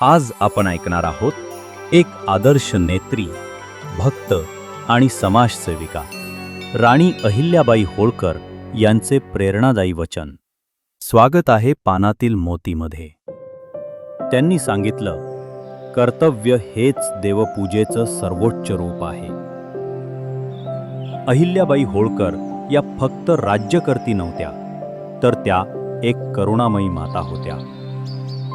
आज आपण ऐकणार आहोत एक आदर्श नेत्री भक्त आणि समाजसेविका राणी अहिल्याबाई होळकर यांचे प्रेरणादायी वचन. स्वागत आहे पानातील मोतीमध्ये. त्यांनी सांगितलं कर्तव्य हेच देवपूजेचं सर्वोच्च रूप आहे. अहिल्याबाई होळकर या फक्त राज्यकर्ती नव्हत्या तर त्या एक करुणामयी माता होत्या.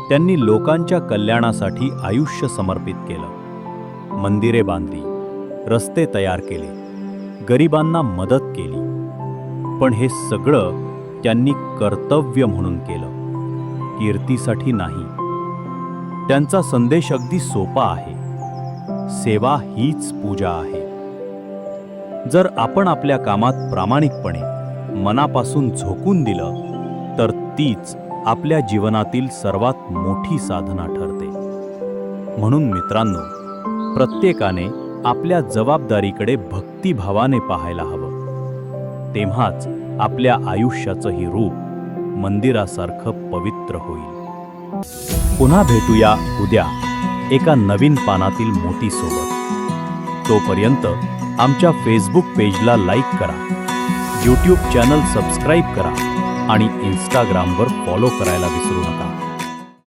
त्यांनी लोकांच्या कल्याणासाठी आयुष्य समर्पित केलं. मंदिरे बांधली रस्ते तयार केले गरिबांना मदत केली. पण हे सगळं त्यांनी कर्तव्य म्हणून केलं. कीर्तीसाठी नाही. त्यांचा संदेश अगदी सोपा आहे. सेवा हीच पूजा आहे. जर आपण आपल्या कामात प्रामाणिकपणे मनापासून झोकून दिलं तर तीच आपल्या जीवनातील सर्वात मोठी साधना ठरते. म्हणून मित्रांनो प्रत्येकाने आपल्या जबाबदारीकडे भक्तिभावाने पाहायला हवं. तेव्हाच आपल्या आयुष्याचंही रूप मंदिरासारखं पवित्र होईल. पुन्हा भेटूया उद्या एका नवीन पानातील मोती सोबत. तोपर्यंत आमच्या फेसबुक पेजला लाईक करा. यूट्यूब चॅनल सबस्क्राईब करा. आणि इंस्टाग्रामवर फॉलो करायला विसरू नका.